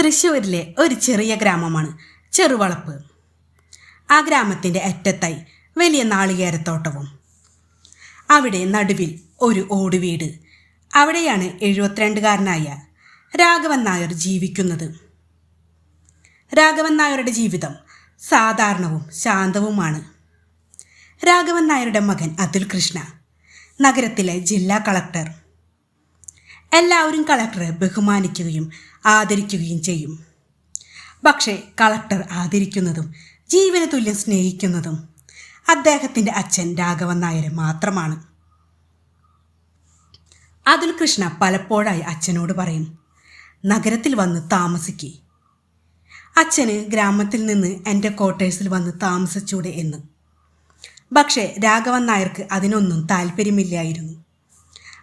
തൃശ്ശൂരിലെ ഒരു ചെറിയ ഗ്രാമമാണ് ചെറുവളപ്പ്. ആ ഗ്രാമത്തിന്റെ അറ്റത്തായി വലിയ നാളികേരത്തോട്ടവും. അവിടെ നടുവിൽ ഒരു ഓടുവീട്. അവിടെയാണ് എഴുപത്തിരണ്ടുകാരനായ രാഘവൻ നായർ ജീവിക്കുന്നത്. രാഘവൻ നായരുടെ ജീവിതം സാധാരണവും ശാന്തവുമാണ്. രാഘവൻ നായരുടെ മകൻ അതുൽ കൃഷ്ണ നഗരത്തിലെ ജില്ലാ കളക്ടർ. എല്ലാവരും കളക്ടറെ ബഹുമാനിക്കുകയും ആദരിക്കുകയും ചെയ്യും. പക്ഷേ കളക്ടർ ആദരിക്കുന്നതും ജീവന തുല്യം സ്നേഹിക്കുന്നതും അദ്ദേഹത്തിന്റെ അച്ഛൻ രാഘവൻ നായരെ മാത്രമാണ്. അതുൽ കൃഷ്ണ പലപ്പോഴായി അച്ഛനോട് പറയും നഗരത്തിൽ വന്ന് താമസിക്കി. അച്ഛന് ഗ്രാമത്തിൽ നിന്ന് എന്റെ ക്വാർട്ടേഴ്സിൽ വന്ന് താമസിച്ചൂടെ എന്ന്. പക്ഷേ രാഘവൻ നായർക്ക് അതിനൊന്നും താല്പര്യമില്ലായിരുന്നു.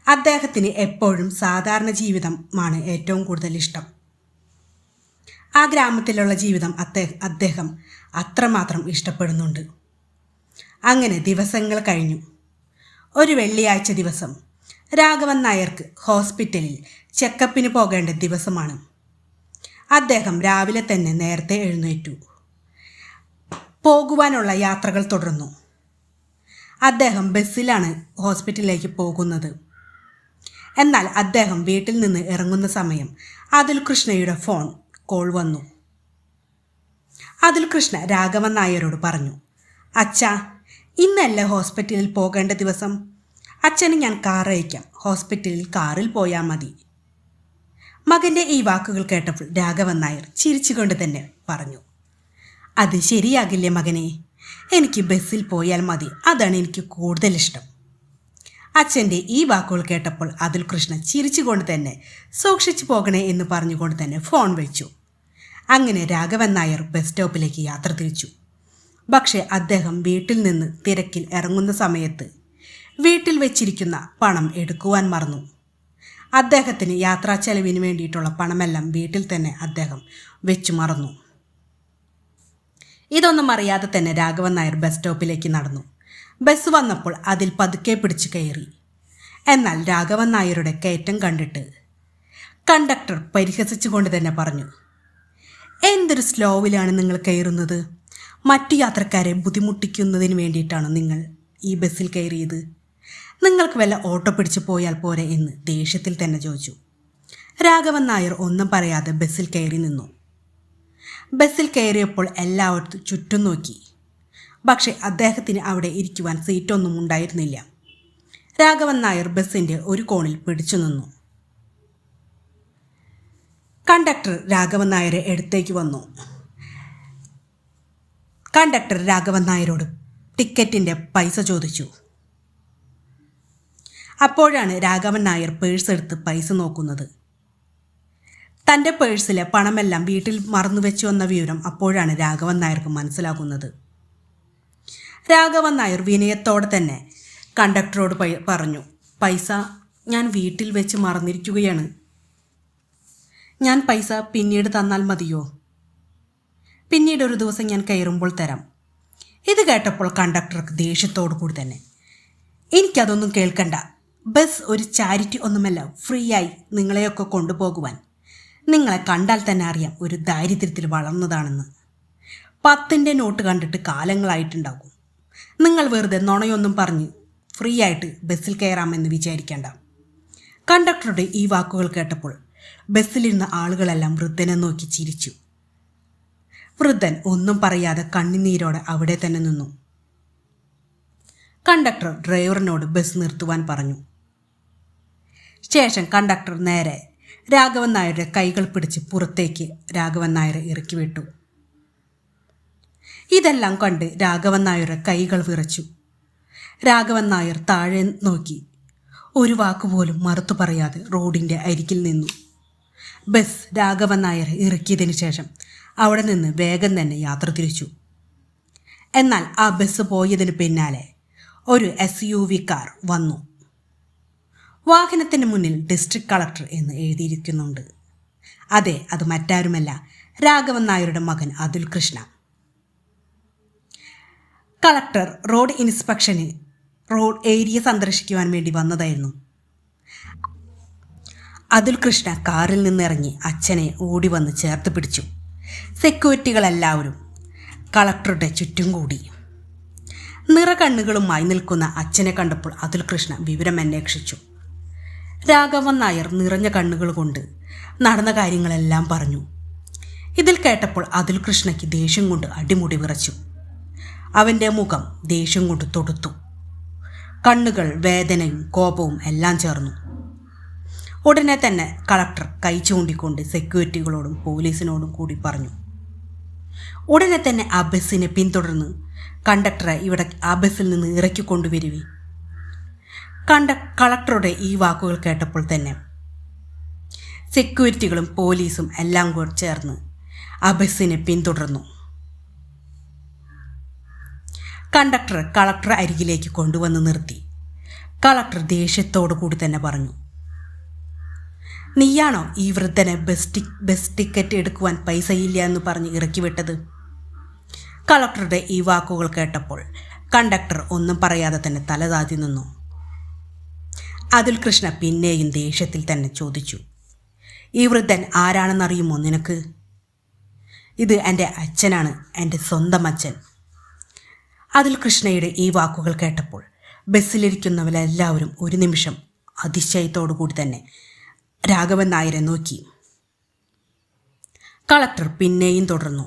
അദ്ദേഹത്തിന് എപ്പോഴും സാധാരണ ജീവിതമാണ് ഏറ്റവും കൂടുതൽ ഇഷ്ടം. ആ ഗ്രാമത്തിലുള്ള ജീവിതം അദ്ദേഹം അദ്ദേഹം അത്രമാത്രം ഇഷ്ടപ്പെടുന്നുണ്ട്. അങ്ങനെ ദിവസങ്ങൾ കഴിഞ്ഞു. ഒരു വെള്ളിയാഴ്ച ദിവസം രാഘവൻ നായർക്ക് ഹോസ്പിറ്റലിൽ ചെക്കപ്പിന് പോകേണ്ട ദിവസമാണ്. അദ്ദേഹം രാവിലെ തന്നെ നേരത്തെ എഴുന്നേറ്റു. പോകുവാനുള്ള യാത്രകൾ തുടർന്നു. അദ്ദേഹം ബസ്സിലാണ് ഹോസ്പിറ്റലിലേക്ക് പോകുന്നത്. എന്നാൽ അദ്ദേഹം വീട്ടിൽ നിന്ന് ഇറങ്ങുന്ന സമയം അതിൽ കൃഷ്ണയുടെ ഫോൺ കോൾ വന്നു. അതിൽ കൃഷ്ണ രാഘവൻ നായരോട് പറഞ്ഞു അച്ഛാ ഇന്നല്ല ഹോസ്പിറ്റലിൽ പോകേണ്ട ദിവസം? അച്ഛന് ഞാൻ കാർ അയക്കാം. ഹോസ്പിറ്റലിൽ കാറിൽ പോയാൽ മതി. മകന്റെ ഈ വാക്കുകൾ കേട്ടപ്പോൾ രാഘവൻ നായർ ചിരിച്ചുകൊണ്ട് തന്നെ പറഞ്ഞു അത് ശരിയാകില്ലേ മകനെ? എനിക്ക് ബസ്സിൽ പോയാൽ മതി. അതാണ് എനിക്ക് കൂടുതൽ ഇഷ്ടം. അച്ഛന്റെ ഈ വാക്കുകൾ കേട്ടപ്പോൾ അതുൽ കൃഷ്ണ ചിരിച്ചുകൊണ്ട് തന്നെ സൂക്ഷിച്ചു പോകണേ എന്ന് പറഞ്ഞുകൊണ്ട് തന്നെ ഫോൺ വിളിച്ചു അങ്ങനെ രാഘവൻ നായർ ബസ് സ്റ്റോപ്പിലേക്ക് യാത്ര തിരിച്ചു. പക്ഷേ അദ്ദേഹം വീട്ടിൽ നിന്ന് തിരക്കിൽ ഇറങ്ങുന്ന സമയത്ത് വീട്ടിൽ വെച്ചിരിക്കുന്ന പണം എടുക്കുവാൻ മറന്നു. അദ്ദേഹത്തിന് യാത്രാ ചെലവിന് വേണ്ടിയിട്ടുള്ള പണമെല്ലാം വീട്ടിൽ തന്നെ അദ്ദേഹം വെച്ചു മറന്നു. ഇതൊന്നും അറിയാതെ തന്നെ രാഘവൻ നായർ ബസ് സ്റ്റോപ്പിലേക്ക് നടന്നു. ബസ് വന്നപ്പോൾ അതിൽ പതുക്കെ പിടിച്ചു കയറി. എന്നാൽ രാഘവൻ നായരുടെ കയറ്റം കണ്ടിട്ട് കണ്ടക്ടർ പരിഹസിച്ചുകൊണ്ട് തന്നെ പറഞ്ഞു എന്തൊരു സ്ലോവിലാണ് നിങ്ങൾ കയറുന്നത്? മറ്റു യാത്രക്കാരെ ബുദ്ധിമുട്ടിക്കുന്നതിന് വേണ്ടിയിട്ടാണ് നിങ്ങൾ ഈ ബസ്സിൽ കയറിയത്? നിങ്ങൾക്ക് വല്ല ഓട്ടോ പിടിച്ചു പോയാൽ പോരെ എന്ന് ദേഷ്യത്തിൽ തന്നെ ചോദിച്ചു. രാഘവൻ നായർ ഒന്നും പറയാതെ ബസ്സിൽ കയറി നിന്നു. ബസ്സിൽ കയറിയപ്പോൾ എല്ലാവർക്കും ചുറ്റും നോക്കി. പക്ഷേ അദ്ദേഹത്തിന് അവിടെ ഇരിക്കുവാൻ സീറ്റൊന്നും ഉണ്ടായിരുന്നില്ല. രാഘവൻ നായർ ബസ്സിന്റെ ഒരു കോണിൽ പിടിച്ചു നിന്നു. കണ്ടക്ടർ രാഘവൻ നായരെ എടുത്തേക്ക് വന്നു. കണ്ടക്ടർ രാഘവൻ നായരോട് ടിക്കറ്റിന്റെ പൈസ ചോദിച്ചു. അപ്പോഴാണ് രാഘവൻ നായർ പേഴ്സ് എടുത്ത് പൈസ നോക്കുന്നത്. തന്റെ പേഴ്സിലെ പണമെല്ലാം വീട്ടിൽ മറന്നു വെച്ചു എന്ന വിവരം അപ്പോഴാണ് രാഘവൻ നായർക്ക് മനസ്സിലാകുന്നത്. രാഘവൻ നായർ വിനയത്തോടെ തന്നെ കണ്ടക്ടറോട് പറഞ്ഞു പൈസ ഞാൻ വീട്ടിൽ വെച്ച് മറന്നിരിക്കുകയാണ്. ഞാൻ പൈസ പിന്നീട് തന്നാൽ മതിയോ? പിന്നീട് ഒരു ദിവസം ഞാൻ കയറുമ്പോൾ തരാം. ഇത് കേട്ടപ്പോൾ കണ്ടക്ടർക്ക് ദേഷ്യത്തോടു കൂടി തന്നെ എനിക്കതൊന്നും കേൾക്കണ്ട. ബസ് ഒരു ചാരിറ്റി ഒന്നുമല്ല ഫ്രീ ആയി നിങ്ങളെയൊക്കെ കൊണ്ടുപോകുവാൻ. നിങ്ങളെ കണ്ടാൽ തന്നെ അറിയാം ഒരു ദാരിദ്ര്യത്തിൽ വളർന്നതാണെന്ന്. പത്തിന്റെ നോട്ട് കണ്ടിട്ട് കാലങ്ങളായിട്ടുണ്ടാകും. നിങ്ങൾ വെറുതെ നുണയൊന്നും പറഞ്ഞ് ഫ്രീ ആയിട്ട് ബസ്സിൽ കയറാമെന്ന് വിചാരിക്കേണ്ട. കണ്ടക്ടറുടെ ഈ വാക്കുകൾ കേട്ടപ്പോൾ ബസ്സിലിരുന്ന ആളുകളെല്ലാം വൃദ്ധനെ നോക്കി ചിരിച്ചു. വൃദ്ധൻ ഒന്നും പറയാതെ കണ്ണുനീരോടെ അവിടെ തന്നെ നിന്നു. കണ്ടക്ടർ ഡ്രൈവറിനോട് ബസ് നിർത്തുവാൻ പറഞ്ഞു. ശേഷം കണ്ടക്ടർ നേരെ രാഘവൻ നായരുടെ കൈകൾ പിടിച്ച് പുറത്തേക്ക് രാഘവൻ നായരെ ഇറക്കി വിട്ടു. ഇതെല്ലാം കണ്ട് രാഘവൻ നായർ കൈകൾ വിറച്ചു. രാഘവൻ നായർ താഴെ നോക്കി. ഒരു വാക്കുപോലും മറുത്തു പറയാതെ റോഡിന്റെ അരികിൽ നിന്നു. ബസ് രാഘവൻ നായർ ഇറക്കിയതിനു ശേഷം അവിടെ നിന്ന് വേഗം തന്നെ യാത്ര തിരിച്ചു. എന്നാൽ ആ ബസ് പോയതിന് പിന്നാലെ ഒരു എസ് യു വി കാർ വന്നു. വാഹനത്തിന് മുന്നിൽ ഡിസ്ട്രിക്ട് കളക്ടർ എന്ന് എഴുതിയിരിക്കുന്നുണ്ട്. അതെ അത് മറ്റാരുമല്ല രാഘവൻ നായരുടെ മകൻ അതുൽ കൃഷ്ണ കളക്ടർ റോഡ് ഇൻസ്പെക്ഷന് റോഡ് ഏരിയ സന്ദർശിക്കുവാൻ വേണ്ടി വന്നതായിരുന്നു. അതുൽ കൃഷ്ണ കാറിൽ നിന്നിറങ്ങി അച്ഛനെ ഓടി വന്ന് ചേർത്ത് പിടിച്ചു. സെക്യൂരിറ്റികളെല്ലാവരും കളക്ടറുടെ ചുറ്റും കൂടി. നിറകണ്ണുകളുമായി നിൽക്കുന്ന അച്ഛനെ കണ്ടപ്പോൾ അതുൽ കൃഷ്ണ വിവരം അന്വേഷിച്ചു. രാഘവൻ നായർ നിറഞ്ഞ കണ്ണുകൾ കൊണ്ട് നടന്ന കാര്യങ്ങളെല്ലാം പറഞ്ഞു. ഇതിൽ കേട്ടപ്പോൾ അതുൽ കൃഷ്ണയ്ക്ക് ദേഷ്യം കൊണ്ട് അടിമുടി വിറച്ചു. അവന്റെ മുഖം ദേഷ്യം കൊണ്ട് തൊടുത്തു. കണ്ണുകൾ വേദനയും കോപവും എല്ലാം ചേർന്നു. ഉടനെ തന്നെ കളക്ടർ കൈ ചൂണ്ടിക്കൊണ്ട് സെക്യൂരിറ്റികളോടും പോലീസിനോടും കൂടി പറഞ്ഞു. ഉടനെ തന്നെ ആ ബസ്സിനെ പിന്തുടർന്ന് കണ്ടക്ടറെ ഇവിടെ ആ ബസ്സിൽ നിന്ന് ഇറക്കിക്കൊണ്ടുവരുവി കണ്ട കളക്ടറുടെ ഈ വാക്കുകൾ കേട്ടപ്പോൾ തന്നെ സെക്യൂരിറ്റികളും പോലീസും എല്ലാം കൂടി ചേർന്ന് ആ ബസ്സിനെ പിന്തുടർന്നു. കണ്ടക്ടർ കളക്ടർ അരികിലേക്ക് കൊണ്ടുവന്ന് നിർത്തി. കളക്ടർ ദേഷ്യത്തോടു കൂടി തന്നെ പറഞ്ഞു നീയാണോ ഈ വൃദ്ധനെ ബസ് ടി ബസ് ടിക്കറ്റ് എടുക്കുവാൻ പൈസയില്ല എന്ന് പറഞ്ഞ് ഇറക്കി വിട്ടത്? കളക്ടറുടെ ഈ വാക്കുകൾ കേട്ടപ്പോൾ കണ്ടക്ടർ ഒന്നും പറയാതെ തന്നെ തലതാതി നിന്നു. അതുൽ കൃഷ്ണ പിന്നെയും ദേഷ്യത്തിൽ തന്നെ ചോദിച്ചു ഈ വൃദ്ധൻ ആരാണെന്നറിയുമോ നിനക്ക്? ഇത് എന്റെ അച്ഛനാണ് എന്റെ സ്വന്തം അച്ഛൻ. അതിൽ കൃഷ്ണയുടെ ഈ വാക്കുകൾ കേട്ടപ്പോൾ ബസ്സിലിരിക്കുന്നവരെല്ലാവരും ഒരു നിമിഷം അതിശയത്തോടു കൂടി തന്നെ രാഘവൻ നായരെ നോക്കി. കളക്ടർ പിന്നെയും തുടർന്നു.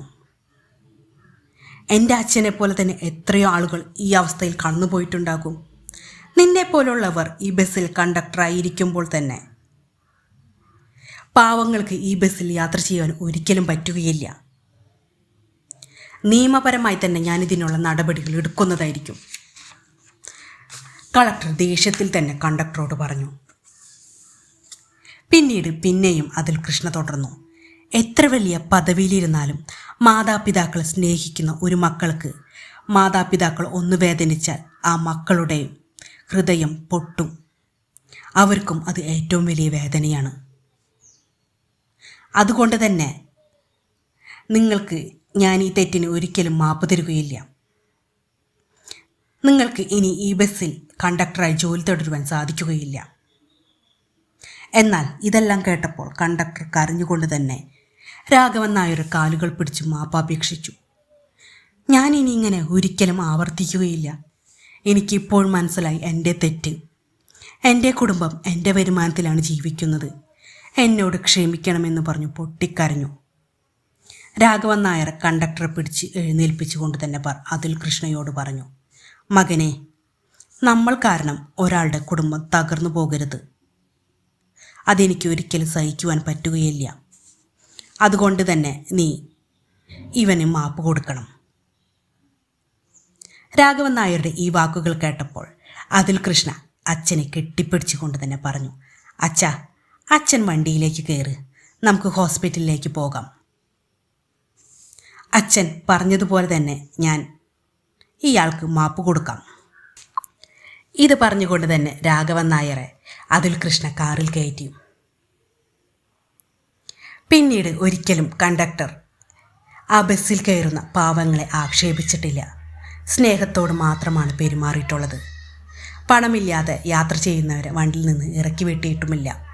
എന്റെ അച്ഛനെ പോലെ തന്നെ എത്രയോ ആളുകൾ ഈ അവസ്ഥയിൽ കടന്നുപോയിട്ടുണ്ടാകും. നിന്നെ പോലുള്ളവർ ഈ ബസ്സിൽ കണ്ടക്ടറായി ഇരിക്കുമ്പോൾ തന്നെ. പാവങ്ങൾക്ക് ഈ ബസ്സിൽ യാത്ര ചെയ്യാൻ ഒരിക്കലും പറ്റുകയില്ല. നിയമപരമായി തന്നെ ഞാനിതിനുള്ള നടപടികൾ എടുക്കുന്നതായിരിക്കും. കളക്ടർ ദേഷ്യത്തിൽ തന്നെ കണ്ടക്ടറോട് പറഞ്ഞു. പിന്നീട് പിന്നെയും അതിൽ കൃഷ്ണ തുടർന്നു. എത്ര വലിയ പദവിയിലിരുന്നാലും മാതാപിതാക്കളെ സ്നേഹിക്കുന്ന ഒരു മക്കൾക്ക് മാതാപിതാക്കൾ ഒന്ന് വേദനിച്ചാൽ ആ മക്കളുടെ ഹൃദയം പൊട്ടും. അവർക്കും അത് ഏറ്റവും വലിയ വേദനയാണ്. അതുകൊണ്ട് തന്നെ നിങ്ങൾക്ക് ഞാൻ ഈ തെറ്റിന് ഒരിക്കലും മാപ്പ് തരുകയില്ല. നിങ്ങൾക്ക് ഇനി ഈ ബസ്സിൽ കണ്ടക്ടറായി ജോലി തുടരുവാൻ സാധിക്കുകയില്ല. എന്നാൽ ഇതെല്ലാം കേട്ടപ്പോൾ കണ്ടക്ടർ കരഞ്ഞുകൊണ്ട് തന്നെ രാഘവൻ നായർ കാലുകൾ പിടിച്ച് മാപ്പാപേക്ഷിച്ചു. ഞാൻ ഇനി ഇങ്ങനെ ഒരിക്കലും ആവർത്തിക്കുകയില്ല. എനിക്കിപ്പോൾ മനസ്സിലായി എന്റെ തെറ്റ്. എന്റെ കുടുംബം എന്റെ വരുമാനത്തിലാണ് ജീവിക്കുന്നത്. എന്നോട് ക്ഷമിക്കണമെന്ന് പറഞ്ഞു പൊട്ടിക്കരഞ്ഞു. രാഘവൻ നായർ കണ്ടക്ടറെ പിടിച്ച് എഴുന്നേൽപ്പിച്ചുകൊണ്ട് തന്നെ പറ അതിൽ കൃഷ്ണയോട് പറഞ്ഞു മകനെ നമ്മൾ കാരണം ഒരാളുടെ കുടുംബം തകർന്നു പോകരുത്. അതെനിക്ക് ഒരിക്കലും സഹിക്കുവാൻ പറ്റുകയില്ല. അതുകൊണ്ട് തന്നെ നീ ഇവന് മാപ്പ് കൊടുക്കണം. രാഘവൻ നായരുടെ ഈ വാക്കുകൾ കേട്ടപ്പോൾ അതിൽ കൃഷ്ണ അച്ഛനെ കെട്ടിപ്പിടിച്ചുകൊണ്ട് തന്നെ പറഞ്ഞു അച്ഛ അച്ഛൻ വണ്ടിയിലേക്ക് കയറി നമുക്ക് ഹോസ്പിറ്റലിലേക്ക് പോകാം. അച്ഛൻ പറഞ്ഞതുപോലെ തന്നെ ഞാൻ ഇയാൾക്ക് മാപ്പ് കൊടുക്കാം. ഇത് പറഞ്ഞുകൊണ്ട് തന്നെ രാഘവൻ നായരെ അതിൽ കൃഷ്ണ കാറിൽ കയറ്റി. പിന്നീട് ഒരിക്കലും കണ്ടക്ടർ ആ ബസ്സിൽ കയറുന്ന പാവങ്ങളെ ആക്ഷേപിച്ചിട്ടില്ല. സ്നേഹത്തോട് മാത്രമാണ് പെരുമാറിയിട്ടുള്ളത്. പണമില്ലാതെ യാത്ര ചെയ്യുന്നവരെ വണ്ടിയിൽ നിന്ന് ഇറക്കി വെട്ടിയിട്ടുമില്ല.